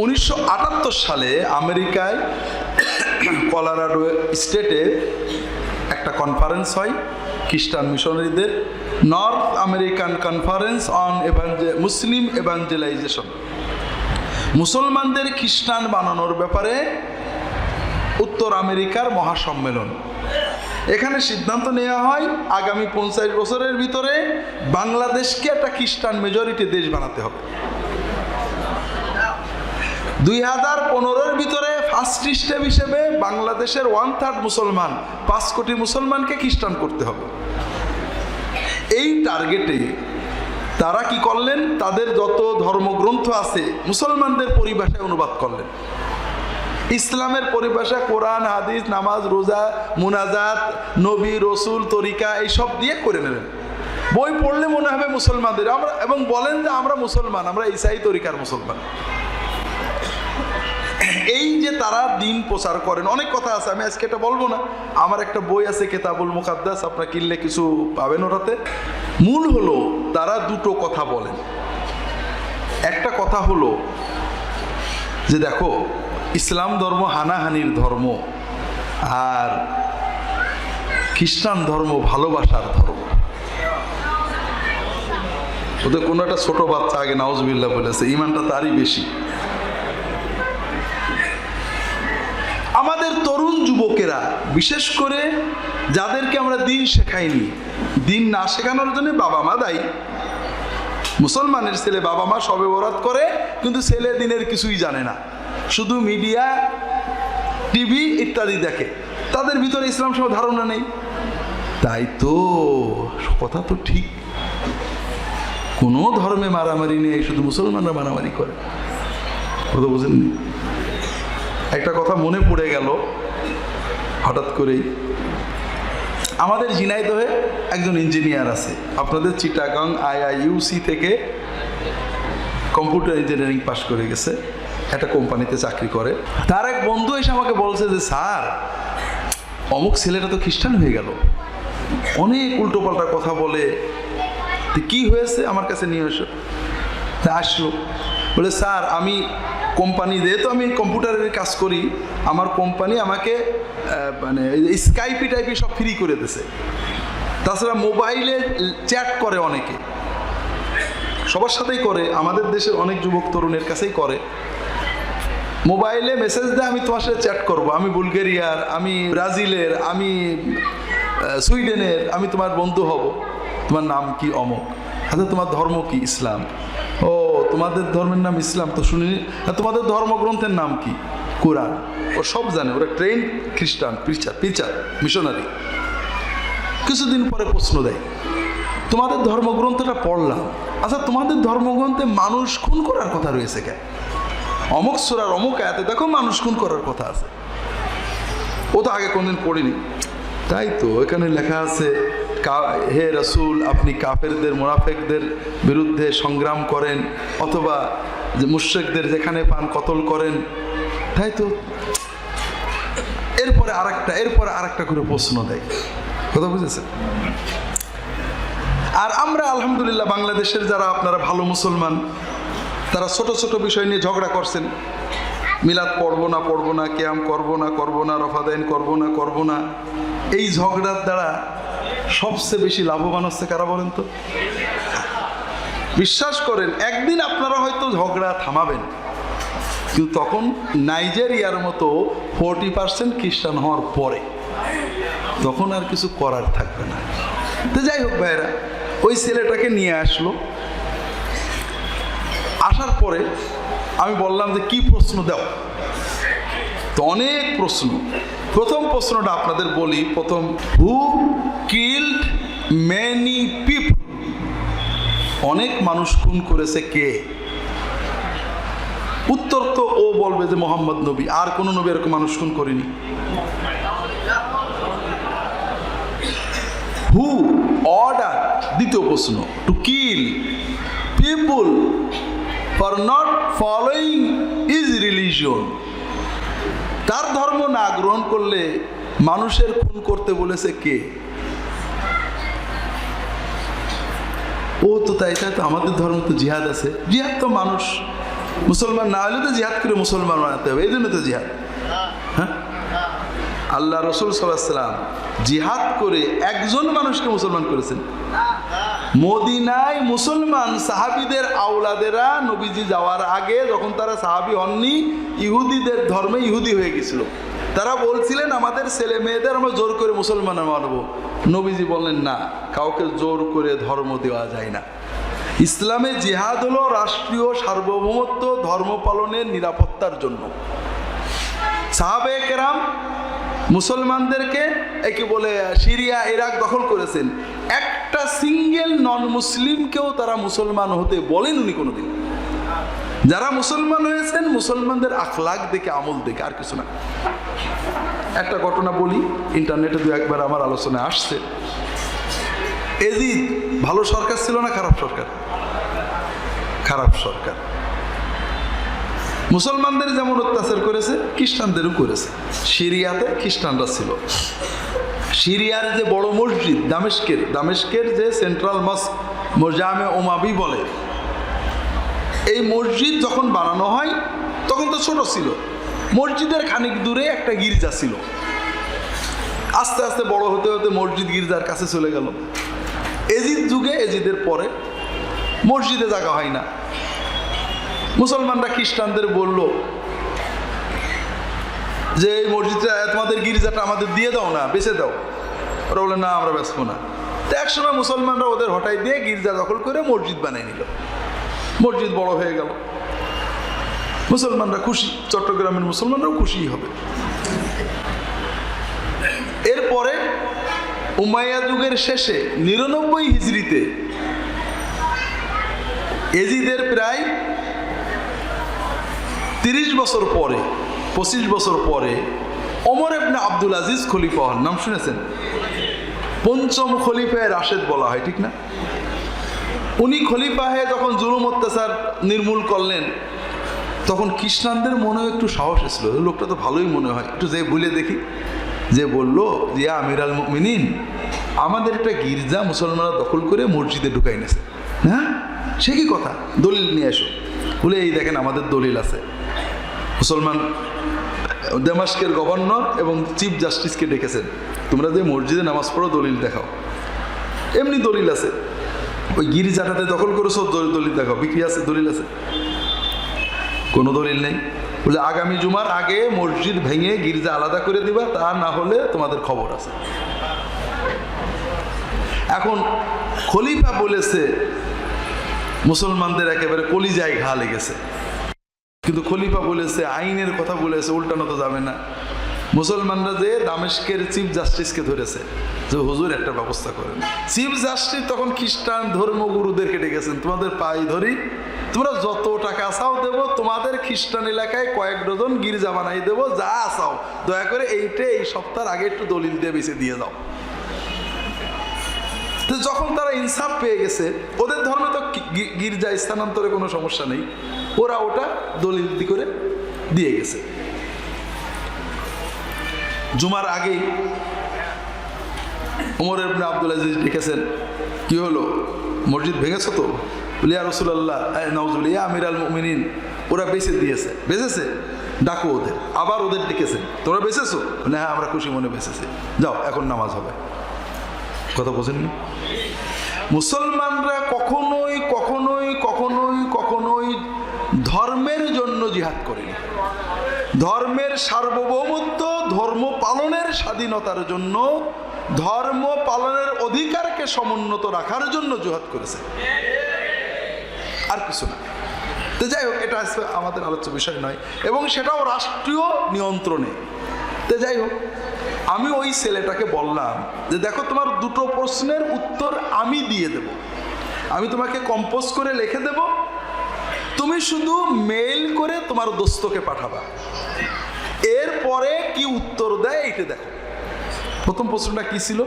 উনিশশো আটাত্তর সালে আমেরিকায় কলারাডো স্টেটে একটা কনফারেন্স হয়, খ্রিস্টান মিশনারিদের North American conference on Muslim evangelization মুসলমানদের খ্রিস্টান বানানোর ব্যাপারে উত্তর আমেরিকার মহাসম্মেলন। এখানে সিদ্ধান্ত নেওয়া হয়, আগামী পঞ্চাশ বছরের ভিতরে বাংলাদেশকে একটা খ্রিস্টান মেজরিটি দেশ বানাতে হবে। দুই হাজার পনেরোর ভিতরে ফার্স্ট স্টেপ হিসেবে বাংলাদেশের ওয়ান থার্ড মুসলমান, পাঁচ কোটি মুসলমানকে খ্রিস্টান করতে হবে। এই টার্গেটে তারা কি করলেন? তাদের যত ধর্মগ্রন্থ আছে, মুসলমানদের পরিভাষায় অনুবাদ করলেন। ইসলামের পরিভাষা, কোরআন, হাদিস, নামাজ, রোজা, মুনাজাত, নবী, রসুল, তরিকা, এইসব দিয়ে করে নেবেন। বই পড়লে মনে হবে মুসলমানদের। আমরা এবং বলেন যে আমরা মুসলমান, আমরা ইসাই তরিকার মুসলমান। এই যে তারা দিন প্রচার করেন, অনেক কথা আছে, আমি আজকে এটা বলব না। আমার একটা বই আছে, কেতাবুল মুকাদ্দাস, আপনার কিনলে কিছু পাবেন ওটাতে। মূল হলো, তারা দুটো কথা বলেন। একটা কথা হলো যে দেখো, ইসলাম ধর্ম হানাহানির ধর্ম, আর খ্রিস্টান ধর্ম ভালোবাসার ধর্ম। ওদের কোনো একটা ছোটো বাচ্চা আগে নাউজবিল্লা বলেছে, ইমানটা তারই বেশি। যুবকেরা, বিশেষ করে যাদেরকে আমরা দিন শেখাইনি, দিন না শেখানোর জন্য বাবা মা দায়ী। মুসলমানের ছেলে বাবা মা সবে বরাত করে, কিন্তু ছেলে দিনের কিছুই জানে না। শুধু মিডিয়া, টিভি ইত্যাদি দেখে। তাদের ভিতরে ইসলাম সব ধারণা নেই। তাই তো, কথা তো ঠিক। কোনো ধর্মে মারামারি নেই, শুধু মুসলমানরা মারামারি করে। কথা বুঝেননি? একটা কথা মনে পড়ে গেল হঠাৎ করেই আমাদের ঝিনাইদহে একজন ইঞ্জিনিয়ার আছে। আপনাদের চিটাগাং আইআইইউসি থেকে কম্পিউটার ইঞ্জিনিয়ারিং পাশ করে গেছে। একটা কোম্পানিতে চাকরি করে। তার এক বন্ধু এসে আমাকে বলছে যে, স্যার, অমুক ছেলেটা তো খ্রিস্টান হয়ে গেল। অনেক উল্টোপাল্টা কথা বলে। কি হয়েছে? আমার কাছে নিয়ে এসো। আসলো। বলে, স্যার, আমি কোম্পানি, যেহেতু আমি কম্পিউটারের কাজ করি, আমার কোম্পানি আমাকে মানে স্কাইপি টাইপি সব ফ্রি করে দিছে। তাছাড়া মোবাইলে চ্যাট করে অনেকে। সবার সাথেই করে, আমাদের দেশের অনেক যুবক তরুণের কাছেই করে। মোবাইলে মেসেজ দেয়, আমি তোমার সাথে চ্যাট করব। আমি বুলগেরিয়ার আমি ব্রাজিলের আমি সুইডেনের আমি তোমার বন্ধু হব। তোমার নাম কি অমক? আচ্ছা তোমার ধর্ম কি? ইসলাম। তোমাদের ধর্মের নাম ইসলাম তো শুনিনি তোমাদের ধর্মগ্রন্থের নাম কি? কোরআন। ও সব জানে, ওরা ট্রেন খ্রিস্টান, পিচার পিচার, মিশনারি। কিছুদিন পরে প্রশ্ন দেয়, তোমাদের ধর্মগ্রন্থটা পড়লাম। আচ্ছা তোমাদের ধর্মগ্রন্থে মানুষ খুন করার কথা রয়েছে কেন? অমুক সুরার অমুক আয়াতে দেখো মানুষ খুন করার কথা আছে। ও তো আগে কোনদিন পড়িনি। তাই তো, এখানে লেখা আছে হে রসুল, আপনি কাফেরদের, মোনাফেকদের বিরুদ্ধে সংগ্রাম করেন, অথবা যে মুশ্রেকদের যেখানে পান কতল করেন, তাই তো? এরপরে আর একটা এরপরে আরেকটা করে প্রশ্ন দেয়। কথা বুঝেছেন? আর আমরা, আলহামদুলিল্লাহ, বাংলাদেশের যারা আপনারা ভালো মুসলমান, তারা ছোট ছোট বিষয় নিয়ে ঝগড়া করছেন। মিলাদ পড়ব না পড়ব না, ক্যাম করব না করব না, রফাদাইন করব না করব না। এই ঝগড়ার দ্বারা সবচেয়ে বেশি লাভবান হচ্ছে কারা বলেন তো? বিশ্বাস করেন, একদিন আপনারা হয়তো ঝগড়া থামাবেন, কিন্তু তখন নাইজেরিয়ার মতো ফোরটি পার্সেন্ট খ্রিস্টান হওয়ার পরে তখন আর কিছু করার থাকবে না। তো যাই হোক ভাইরা, ওই ছেলেটাকে নিয়ে আসলো। আসার পরে আমি বললাম যে, কি প্রশ্ন দাও? তো অনেক প্রশ্ন। প্রথম প্রশ্নটা আপনাদের বলি, প্রথম হু কিল্ড মেনি পিপল অনেক মানুষ খুন করেছে কে? উত্তর তো ও বলবে যে মোহাম্মদ নবী, আর কোনো নবী এরকম মানুষ খুন করেনি। হু অর্ডার দ্বিতীয় প্রশ্ন to kill people for not following is religion তার ধর্ম না গ্রহণ করলে মানুষের খুন করতে বলেছে কে? ও তো তাই তাই তো আমাদের ধর্ম তো জিহাদ আছে। জিহাদ তো মানুষ। মুসলমান না হলে তো জিহাদ করে মুসলমান বানাতে হবে, এই জন্য তো জিহাদ। হ্যাঁ? আল্লাহ রসুল সাল্লাম জিহাদ করে একজন মানুষকে মুসলমান করেছেন। মদিনায় মুসলমান সাহাবিদের আওলাদেরা নবীজি যাওয়ার আগে যখন তারা সাহাবি হননি, ইহুদিদের ধর্মে ইহুদি হয়ে গেছিল। তারা বলছিলেন, আমাদের ছেলে মেয়েদের আমরা জোর করে মুসলমান মানবো। নবীজি বললেন, না, কাউকে জোর করে ধর্ম দেওয়া যায় না। ইসলামে জিহাদ হলো রাষ্ট্রীয় সার্বভৌমত্ব ধর্ম পালনের নিরাপত্তার জন্য। সাহাবে কেরাম মুসলমানদেরকে একে বলে সিরিয়া, ইরাক দখল করেছেন। একটা সিঙ্গেল নন মুসলিমকেও তারা মুসলমান হতে বলেন উনি কোনোদিন। যারা মুসলমান হয়েছেন, মুসলমানদের আখলাক দেখে, আমল দেখে, আর কিছু না। একটা ঘটনা বলি, ইন্টারনেটে দু একবার আমার আলোচনায় আসছে। এজিদ, ভালো সরকার ছিল না খারাপ সরকার? খারাপ সরকার। মুসলমানদের যেমন অত্যাচার করেছে, খ্রিস্টানদেরও করেছে। সিরিয়াতে খ্রিস্টানরা ছিল। সিরিয়ার যে বড় মসজিদ, দামেস্কের দামেস্কের যে সেন্ট্রাল মস্ক মোজামে ওমাবি বলে। এই মসজিদ যখন বানানো হয়, তখন তো ছোট ছিল। মসজিদের খানিক দূরে একটা গির্জা ছিল। আস্তে আস্তে বড় হতে হতে মসজিদ গির্জার কাছে চলে গেল। এজিদ যুগে, এজিদের পরে মসজিদে জায়গা হয় না। মুসলমানরা খ্রিস্টানদের বলল যে এই মসজিদটা তোমাদের গির্জাটা আমাদের দিয়ে দাও না বেঁচে দাও। ওরা বলে, না, আমরা বেচবো না। তো একসময় মুসলমানরা ওদের হটাই দিয়ে গির্জা দখল করে মসজিদ বানিয়ে নিল। মসজিদ বড় হয়ে গেল। মুসলমানরা খুশি, চট্টগ্রামের মুসলমানরাও খুশি হবে। এরপরে উমাইয়া যুগের শেষে নিরানব্বই হিজড়িতে এজিদের প্রায় তিরিশ বছর পরে পঁচিশ বছর পরে ওমর এবনে আব্দুল আজিজ খলিফা হন। নাম শুনেছেন? পঞ্চম খলিফায় রাশেদ বলা হয়, ঠিক না? উনি খলিফা হয়ে যখন জুলুম অত্যাচার নির্মূল করলেন, তখন খ্রিস্টানদের মনেও একটু সাহস এসেছিল। লোকটা তো ভালোই মনে হয়। একটু যে ভুলে দেখি। যে বলল যে আমির আল মিনিন আমাদের একটা গির্জা মুসলমানরা দখল করে মসজিদে ঢুকাই নেছে হ্যাঁ? সে কি কথা? দলিল নিয়ে এসো। বলে, এই দেখেন, আমাদের দলিল আছে। মুসলমান দেমাস্কের গভর্নর এবং চিফ জাস্টিসকে ডেকেছেন। তোমরা যে মসজিদে নামাজ পড়ো, দলিল দেখাও। এমনি দলিল আছে। ওই গির্জাটাতে দখল করেছ দলিল দেখাও। বিক্রি আছে, দলিল আছে। কোনো দলিল নেই। বলে, আগামী জুমার আগে মসজিদ ভেঙে গির্জা আলাদা করে দিবা, তা না হলে তোমাদের খবর আছে। এখন খলিফা বলেছে, মুসলমানদের একেবারে কলিজায় ঘা লেগেছে। কিন্তু খলিফা বলেছে, আইনের কথা বলেছে, উল্টানো তো যাবে না। মুসলমানরা যে দামেস্কের চিফ জাস্টিসকে ধরেছে, যে হুজুর একটা ব্যবস্থা করেন। চিফ জাস্টিস তখন খ্রিস্টান ধর্মগুরুদেরকে ডেকেছেন তোমাদের পাই ধরি, তোমরা যত টাকা চাও দেব, তোমাদের খ্রিস্টান এলাকায় কয়েক ডজন গির্জা বানাই দেবো, যা চাও। দয়া করে এইটা, এই সপ্তাহের আগে একটু দলিল দিয়ে বেছে দিয়ে দাও যখন তারা ইনসাফ পেয়ে গেছে, ওদের ধর্মে তো গির্জা স্থানান্তরে কোনো সমস্যা নেই। ওরা ওটা দলিল করে দিয়ে গেছে। জুমার আগেই ওমর আব্দুল আজিজ লিখেছেন, কি হলো? মসজিদ ভেঙেছ তো? লিয়া রসুল্লাহ নওজুল ইয়া আমির আল মুমিনিন। ওরা বেঁচে দিয়েছে, বেঁচেছে? ডাকো ওদের, আবার ওদের ডেকেছে তোমরা বেঁচেছো? না হ্যাঁ আমরা খুশি মনে বেঁচেছি। যাও, এখন নামাজ হবে। কথা বোঝেননি মুসলমানরা কখনোই ধর্মের জন্য জিহাদ করেনি। ধর্মের সার্বভৌমত্ব, ধর্ম পালনের স্বাধীনতার জন্য, ধর্ম পালনের অধিকারকে সমুন্নত রাখার জন্য জুহাদ করেছে। আর কিছু না। তো যাই হোক, এটা আজকে আমাদের আলোচ্য বিষয় নয়, এবং সেটাও রাষ্ট্রীয় নিয়ন্ত্রণে। তো যাই হোক, আমি ওই ছেলেটাকে বললাম যে, দেখো, তোমার দুটো প্রশ্নের উত্তর আমি দিয়ে দেব। আমি তোমাকে কম্পোজ করে লিখে দেব তুমি শুধু মেইল করে তোমার দোস্তকে পাঠাবা। এরপরে কি উত্তর দেয় এইটা দেখো। প্রথম প্রশ্নটা কি ছিল?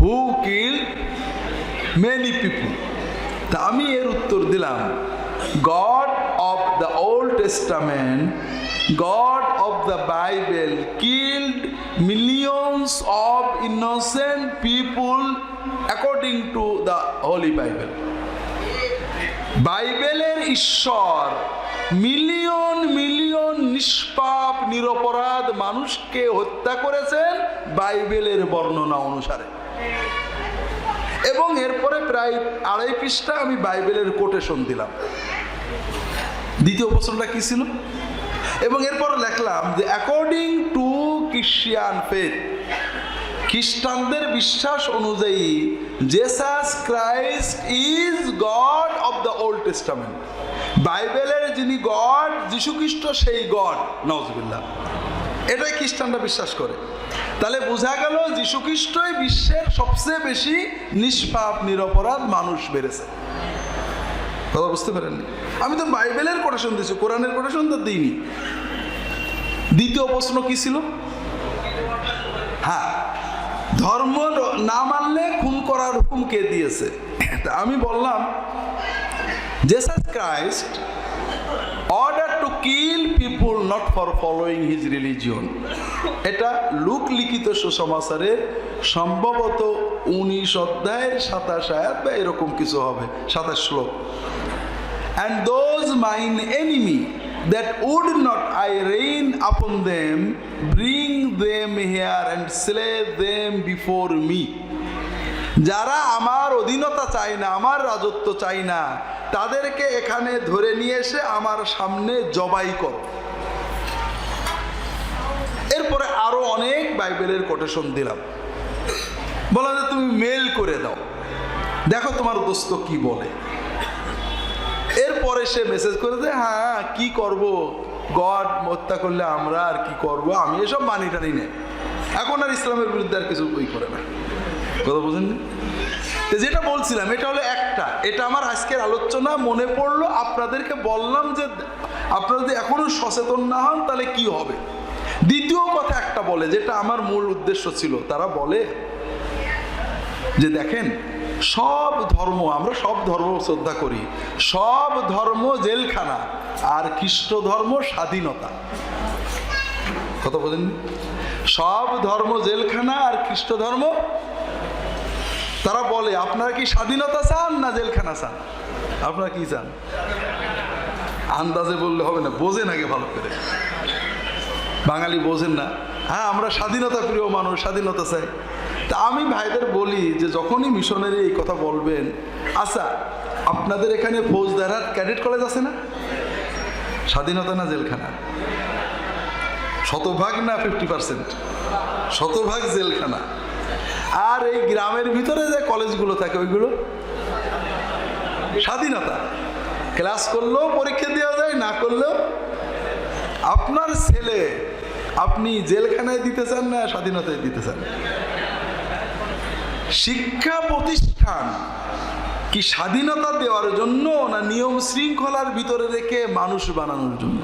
হু কিল মেনি পিপুল তা আমি এর উত্তর দিলাম God of the Old Testament God of the Bible killed millions of innocent people according to the Holy Bible বাইবেলের ঈশ্বর মিলিয়ন মিলিয়ন নিষ্পাপ, নিরপরাধ মানুষকে হত্যা করেছেন বাইবেলের বর্ণনা অনুসারে। এবং এরপরে প্রায় আড়াই পৃষ্ঠা আমি বাইবেলের কোটেশন দিলাম। দ্বিতীয় প্রশ্নটা কি ছিল? এবং এরপর লেখলাম যে অ্যাকর্ডিং টু খ্রিস্টিয়ান ফেথ খ্রিস্টানদের বিশ্বাস অনুযায়ী Jesus Christ is God the Old Testament বাইবেলের যিনি গড, যীশুখ্রিস্ট সেই গড নজবিল্লা এটাই খ্রিস্টানরা বিশ্বাস করে। তাহলে বোঝা গেল যীশুখ্রিস্টই বিশ্বের সবচেয়ে বেশি নিষ্পাপ, নিরপরাধ মানুষ বেড়েছে। কথা বুঝতে পারেননি? আমি তো বাইবেলের কোটেশন দিয়েছি কোরআনের কোটেশন তো দিইনি। দ্বিতীয় প্রশ্ন কি ছিল? হ্যাঁ ধর্ম না মানলে খুন করার হুকুম কে দিয়েছে? আমি বললাম Jesus Christ order to kill people not for following his religion এটা লুক লিখিত সুসমাচারের সম্ভবত উনিশ অধ্যায়ের সাতাশ আয়াত বা এরকম কিছু হবে সাতাশ শ্লোক and those mine enemy that would not I rain upon them, bring them here and slay them before me. যারা আমার অধীনতা চায় না আমার রাজত্ব চায় না তাদেরকে এখানে ধরে নিয়ে এসে আমার সামনে জবাই করো। এরপরে আরও অনেক বাইবেলের কোটেশন দিলাম। বলা যে তুমি মেল করে দাও। দেখো তোমার দোস্ত কি বলে। এরপরে সে মেসেজ করে দেয় হ্যাঁ কি করব? গড হত্যা করলে আমরা আর কি করব? আমি এসব মানি টানি নেই এখন আর ইসলামের বিরুদ্ধে আর কিছু বই করে না। কথা বুঝেন তো যেটা বলছিলাম, এটা হলো একটা। এটা আমার আজকের আলোচনা, মনে পড়ল আপনাদেরকে বললাম যে আপনারা যদি এখনও সচেতন না হন, তাহলে কি হবে? দ্বিতীয় কথা একটা বলে, যেটা আমার মূল উদ্দেশ্য ছিল, তারা বলে যে দেখেন, সব ধর্ম, আমরা সব ধর্ম শ্রদ্ধা করি, সব ধর্ম জেলখানা, আর খ্রিস্ট ধর্ম স্বাধীনতা। কথা বলেন সব ধর্ম জেলখানা, আর খ্রিস্ট ধর্ম তারা বলে, আপনারা কি স্বাধীনতা চান না জেলখানা চান? আপনারা কি চান? আন্দাজে বললে হবে না, বোঝেন আগে ভালো করে। বাঙালি বোঝেন না। হ্যাঁ আমরা স্বাধীনতা প্রিয় মানুষ, স্বাধীনতা চাই। তা আমি ভাইদের বলি যে, যখনই মিশনারি এই কথা বলবেন আচ্ছা আপনাদের এখানে ফৌজদারহাট ক্যাডেট কলেজ আছে না? স্বাধীনতা না জেলখানা? শতভাগ না ফিফটি পার্সেন্ট শতভাগ জেলখানা। আর এই গ্রামের ভিতরে যে কলেজগুলো থাকে, ওইগুলো স্বাধীনতা। ক্লাস করলেও পরীক্ষা দেওয়া যায়, না করলেও আপনার ছেলে আপনি জেলখানায় দিতে চান না স্বাধীনতায় দিতে চান? শিক্ষা প্রতিষ্ঠান কি স্বাধীনতা দেওয়ার জন্য না নিয়ম শৃঙ্খলার ভিতরে রেখে মানুষ বানানোর জন্য?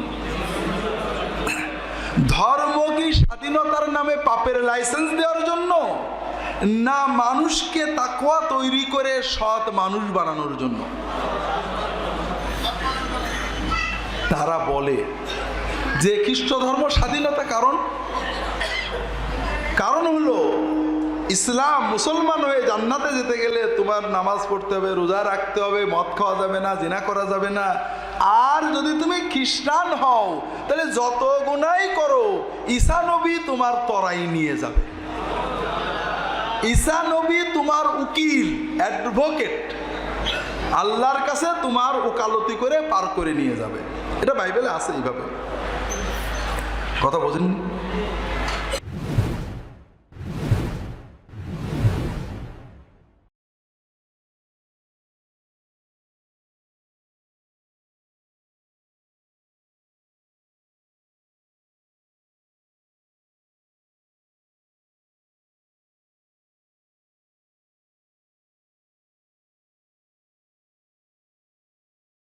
ধর্ম কি স্বাধীনতার নামে পাপের লাইসেন্স দেওয়ার জন্য? না মানুষকে তাকুয়া তৈরি করে সৎ মানুষ বানানোর জন্য। তারা বলে যে খ্রিস্ট ধর্ম স্বাধীনতা কারণ। কারণ হলো ইসলাম মুসলমান হয়ে জান্নাতে যেতে গেলে তোমার নামাজ পড়তে হবে, রোজা রাখতে হবে, মদ খাওয়া যাবে না, জিনা করা যাবে না। আর যদি তুমি খ্রিস্টান হও, তাহলে যত গুণাই করো ঈসা নবী তোমার তরাই নিয়ে যাবে। ঈসা নবী তোমার উকিল অ্যাডভোকেট আল্লাহর কাছে তোমার ওকালতি করে পার করে নিয়ে যাবে। এটা বাইবেলে আছে এইভাবে। কথা বোঝেন